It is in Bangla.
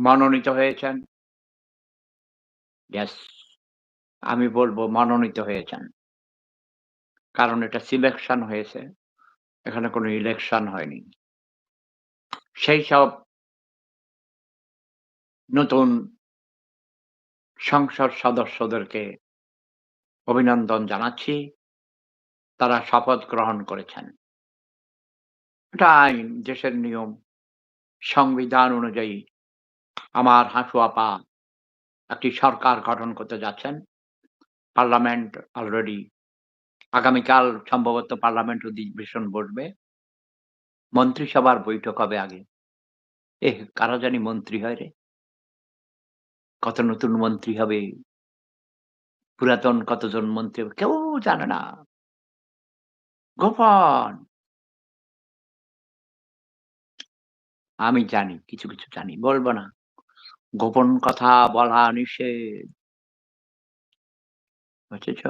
মনোনীত হয়েছেন। আমি বলব মনোনীত হয়েছেন। কারণ এটা সিলেকশন হয়েছে। এখানে কোনো ইলেকশন হয়নি। সেই সব নতুন সংসদ সদস্যদেরকে অভিনন্দন জানাচ্ছি। তারা শপথ গ্রহণ করেছেন। এটা আইন, দেশের নিয়ম। সংবিধান অনুযায়ী আমার হাঁটু আপা একটি সরকার গঠন করতে যাচ্ছেন। পার্লামেন্ট অলরেডি আগামীকাল সম্ভবত পার্লামেন্ট অধিবেশন বসবে। মন্ত্রিসভার বৈঠক হবে আগে। এহ! কারা জানি মন্ত্রী হয় রে? কত নতুন মন্ত্রী হবে? পুরাতন কতজন মন্ত্রী হবে? কেউ জানে না। গোপন। আমি জানি, কিছু, কিছু জানি। বলব না। গোপন কথা বলা নিষেধ। বুঝেছ?